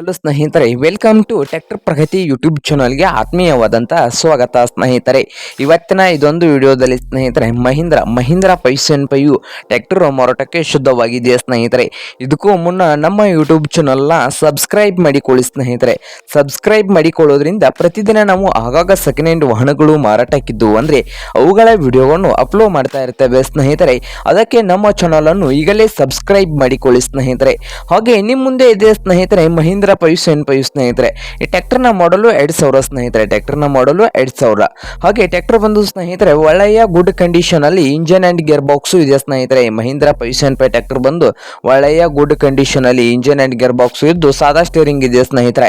Hello ಸ್ನೇಹಿತರೆ welcome to tractor Pragati YouTube ಚಾನಲ್ಗೆ ಆತ್ಮೀಯವಾದಂಥ ಸ್ವಾಗತ ಸ್ನೇಹಿತರೆ. ಇವತ್ತಿನ ಇದೊಂದು ವಿಡಿಯೋದಲ್ಲಿ ಸ್ನೇಹಿತರೆ, ಮಹೀಂದ್ರ ಮಹೀಂದ್ರ ಪೈಸನ್ ಪೈಯು ಟ್ಯಾಕ್ಟರ್ ಮಾರಾಟಕ್ಕೆ ಶುದ್ಧವಾಗಿದೆ ಸ್ನೇಹಿತರೆ? ಇದಕ್ಕೂ ಮುನ್ನ ನಮ್ಮ ಯೂಟ್ಯೂಬ್ ಚಾನಲ್ನ ಸಬ್ಸ್ಕ್ರೈಬ್ ಮಾಡಿಕೊಳ್ಳಿ ಸ್ನೇಹಿತರೆ. ಸಬ್ಸ್ಕ್ರೈಬ್ ಮಾಡಿಕೊಳ್ಳೋದ್ರಿಂದ ಪ್ರತಿದಿನ ನಾವು ಆಗಾಗ ಸೆಕೆಂಡ್ ಹ್ಯಾಂಡ್ ವಾಹನಗಳು ಮಾರಾಟಕ್ಕಿದ್ದು ಅಂದರೆ ಅವುಗಳ ವಿಡಿಯೋವನ್ನು ಅಪ್ಲೋಡ್ ಮಾಡ್ತಾ ಇರ್ತೇವೆ ಸ್ನೇಹಿತರೆ. ಅದಕ್ಕೆ ನಮ್ಮ ಚಾನಲನ್ನು ಈಗಲೇ ಸಬ್ಸ್ಕ್ರೈಬ್ ಮಾಡಿಕೊಳ್ಳಿ ಸ್ನೇಹಿತರೆ. ಹಾಗೆ ನಿಮ್ಮ ಮುಂದೆ ಇದೆ ಸ್ನೇಹಿತರೆ, ಮಹೀಂದ್ರ ಪೈಸ್ ಏನ್ ಪೈಯು ಸ್ನೇಹಿತರೆ? ಈ ಟ್ರ್ಯಾಕ್ಟರ್ನ ಮಾಡಲು ಎರಡು ಸಾವಿರ ಸ್ನೇಹಿತರೆ ಟ್ರ್ಯಾಕ್ಟರ್ನ ಮಾಡಲು ಎರಡ್ ಸಾವಿರ. ಹಾಗೆ ಟ್ಯಾಕ್ಟರ್ ಬಂದು ಸ್ನೇಹಿತರೆ, ಒಳ್ಳೆಯ ಗುಡ್ ಕಂಡೀಷನ್ ಅಲ್ಲಿ ಇಂಜನ್ ಅಂಡ್ ಗೇರ್ ಬಾಕ್ಸ್ ಇದೆ ಸ್ನೇಹಿತರೆ. ಈ ಮಹೀಂದ್ರ ಪೈಸ್ ಏನ್ ಪೈ ಟ್ಯಾಕ್ಟರ್ ಬಂದು ಒಳ್ಳೆಯ ಗುಡ್ ಕಂಡೀಷನ್ ಅಲ್ಲಿ ಇಂಜನ್ ಅಂಡ್ ಗೇರ್ ಬಾಕ್ಸ್ ಇದ್ದು ಸಾದಾ ಸ್ಟೇರಿಂಗ್ ಇದೆ ಸ್ನೇಹಿತರೆ.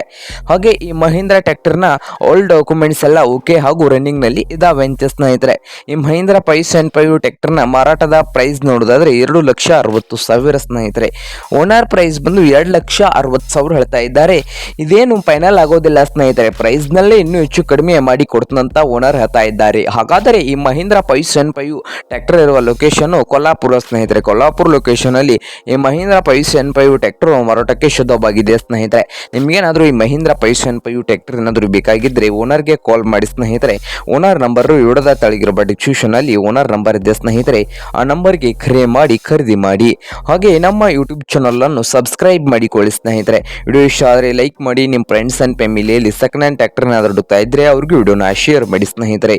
ಹಾಗೆ ಈ ಮಹೀಂದ್ರ ಟ್ರ್ಯಾಕ್ಟರ್ನ ಓಲ್ಡ್ ಡಾಕ್ಯುಮೆಂಟ್ಸ್ ಎಲ್ಲ ಓಕೆ ಹಾಗೂ ರನ್ನಿಂಗ್ನಲ್ಲಿ ಇದಾವೆ ಅಂತೆ ಸ್ನೇಹಿತರೆ. ಈ ಮಹೀಂದ್ರ ಪೈಸ್ ಅಂಡ್ ಪೈವ್ನ ಮಾರಾಟದ ಪ್ರೈಸ್ ನೋಡೋದಾದ್ರೆ ಎರಡು ಲಕ್ಷ ಅರವತ್ತು ಸಾವಿರ ಸ್ನೇಹಿತರೆ. ಓನರ್ ಪ್ರೈಸ್ ಬಂದು ಎರಡು ಲಕ್ಷ ಅರವತ್ತು ಸಾವಿರ ಹೇಳ್ತಾ ಇದ್ದಾರೆ. ಇದೇನು ಫೈನಲ್ ಆಗೋದಿಲ್ಲ ಸ್ನೇಹಿತರೆ. ಪ್ರೈಸ್ ನಲ್ಲೇ ಇನ್ನೂ ಹೆಚ್ಚು ಕಡಿಮೆ ಮಾಡಿ ಕೊಡ್ತಂತ ಓನರ್ ಹೇಳ್ತಾ ಇದ್ದಾರೆ. ಹಾಗಾದರೆ ಈ Mahindra five seven five tractor ಇರುವ ಲೊಕೇಶನ್ ಕೊಲ್ಲಾಪುರ ಸ್ನೇಹಿತರೆ. ಕೊಲ್ಲಾಪುರ ಲೊಕೇಶನ್ ಅಲ್ಲಿ ಈ Mahindra five seven five tractor ಮಾರಾಟಕ್ಕೆ ಶುದ್ಧವಾಗಿದೆ ಸ್ನೇಹಿತರೆ. ನಿಮ್ಗೇನಾದರೂ ಈ Mahindra five seven five tractor ಏನಾದರೂ ಬೇಕಾಗಿದ್ದರೆ ಓನರ್ಗೆ ಕಾಲ್ ಮಾಡಿ ಸ್ನೇಹಿತರೆ. ಓನರ್ ನಂಬರ್ ಇವಡದ ತಳಗಿರುವ ಡಿಸ್ಕ್ರಿಪ್ಷನ್ ಅಲ್ಲಿ ಓನರ್ ನಂಬರ್ ಇದೆ ಸ್ನೇಹಿತರೆ. ಆ ನಂಬರ್ಗೆ ಕರೆ ಮಾಡಿ, ಖರೀದಿ ಮಾಡಿ. ಹಾಗೆ ನಮ್ಮ ಯೂಟ್ಯೂಬ್ ಚಾನಲ್ ಅನ್ನು ಸಬ್ಸ್ಕ್ರೈಬ್ ಮಾಡಿಕೊಳ್ಳಿ ಸ್ನೇಹಿತರೆ. ವಿಡಿಯೋ ಆದರೆ ಲೈಕ್ ಮಾಡಿ ನಿಮ್ಮ ಫ್ರೆಂಡ್ಸ್ ಅಂಡ್ ಫ್ಯಾಮಿಲಿಯಲ್ಲಿ ಸೆಕೆಂಡ್ ಹ್ಯಾಂಡ್ ಟ್ಯಾಕ್ಟರ್ನಾದರೂ ಹುಡುಕ್ತಾ ಇದ್ರೆ ಅವ್ರಿಗೂ ವಿಡಿಯೋನ ಶೇರ್ ಮಾಡಿ ಸ್ನೇಹಿತರೆ.